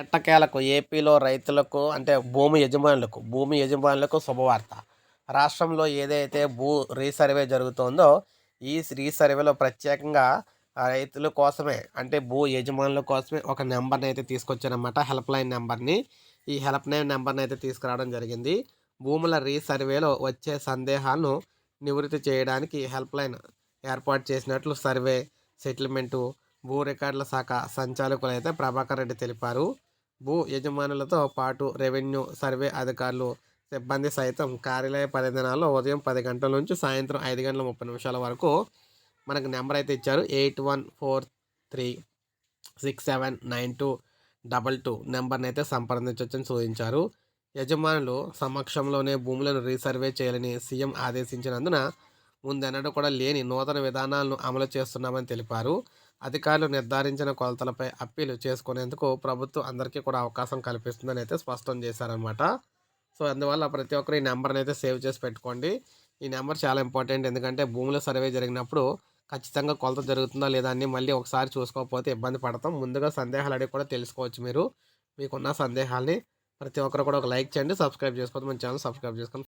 ఎట్టకేలకు ఏపీలో రైతులకు అంటే భూమి యజమానులకు భూమి యజమానులకు శుభవార్త. రాష్ట్రంలో ఏదైతే భూ రీసర్వే జరుగుతుందో ఈ రీసర్వేలో ప్రత్యేకంగా రైతుల కోసమే అంటే భూ యజమానుల కోసమే ఒక నెంబర్ని అయితే తీసుకొచ్చారన్నమాట హెల్ప్ లైన్ నెంబర్ని. ఈ హెల్ప్ లైన్ నెంబర్ని అయితే తీసుకురావడం జరిగింది. భూముల రీసర్వేలో వచ్చే సందేహాలను నివృత్తి చేయడానికి హెల్ప్ లైన్ ఏర్పాటు చేసినట్లు సర్వే సెటిల్మెంటు భూ రికార్డుల శాఖ సంచాలకులు అయితే ప్రభాకర్ రెడ్డి తెలిపారు. భూ యజమానులతో పాటు రెవెన్యూ సర్వే అధికారులు సిబ్బంది సైతం కార్యాలయ పరిధినాల్లో ఉదయం పది గంటల నుంచి సాయంత్రం ఐదు గంటల ముప్పై నిమిషాల వరకు మనకు నెంబర్ అయితే ఇచ్చారు. Eight one four three six seven nine two double two నెంబర్ని అయితే సంప్రదించవచ్చని సూచించారు. యజమానులు సమక్షంలోనే భూములను రీసర్వే చేయాలని సీఎం ఆదేశించినందున ముందెన్నడూ కూడా లేని నూతన విధానాలను అమలు చేస్తున్నామని తెలిపారు. అధికారులు నిర్ధారించిన కొలతలపై అప్పీలు చేసుకునేందుకు ప్రభుత్వం అందరికీ కూడా అవకాశం కల్పిస్తుందని అయితే స్పష్టం చేశారనమాట సో అందువల్ల ప్రతి ఒక్కరు ఈ నెంబర్ని అయితే సేవ్ చేసి పెట్టుకోండి. ఈ నెంబర్ చాలా ఇంపార్టెంట్. ఎందుకంటే భూముల సర్వే జరిగినప్పుడు ఖచ్చితంగా కొలత జరుగుతుందా లేదా అని మళ్ళీ ఒకసారి చూసుకోకపోతే ఇబ్బంది పడతాం. ముందుగా సందేహాలు అడిగి కూడా తెలుసుకోవచ్చు మీరు. మీకున్న సందేహాల్ని ప్రతి ఒక్కరు కూడా ఒక లైక్ చేయండి. సబ్స్క్రైబ్ చేసుకోవద్దు. మన ఛానల్ సబ్స్క్రైబ్ చేసుకొని